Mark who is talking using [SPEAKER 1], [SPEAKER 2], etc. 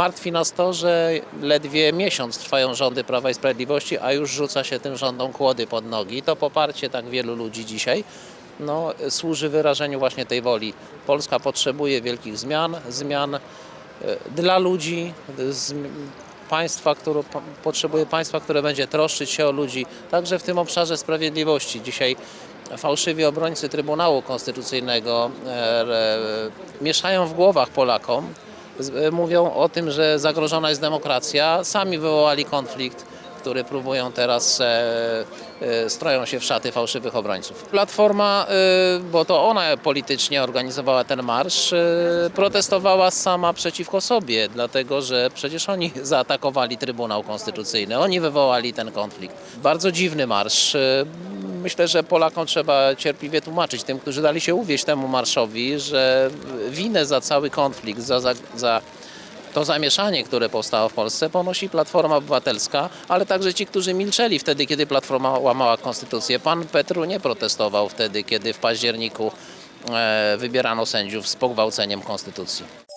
[SPEAKER 1] Martwi nas to, że ledwie miesiąc trwają rządy Prawa i Sprawiedliwości, a już rzuca się tym rządom kłody pod nogi. To poparcie tak wielu ludzi dzisiaj no, służy wyrażeniu właśnie tej woli. Polska potrzebuje wielkich zmian, zmian e, dla ludzi, państwa, które po- potrzebuje państwa, które będzie troszczyć się o ludzi, także w tym obszarze sprawiedliwości. Dzisiaj fałszywi obrońcy Trybunału Konstytucyjnego e, e, mieszają w głowach Polakom, mówią o tym, że zagrożona jest demokracja, sami wywołali konflikt który próbują teraz, e, e, stroją się w szaty fałszywych obrońców. Platforma, e, bo to ona politycznie organizowała ten marsz, protestowała sama przeciwko sobie, dlatego że przecież oni zaatakowali Trybunał Konstytucyjny, oni wywołali ten konflikt. Bardzo dziwny marsz. Myślę, że Polakom trzeba cierpliwie tłumaczyć, tym, którzy dali się uwieść temu marszowi, że winę za cały konflikt, za, za, za to zamieszanie, które powstało w Polsce, ponosi Platforma Obywatelska, ale także ci, którzy milczeli wtedy, kiedy Platforma łamała konstytucję. Pan Petru nie protestował wtedy, kiedy w październiku e, wybierano sędziów z pogwałceniem konstytucji.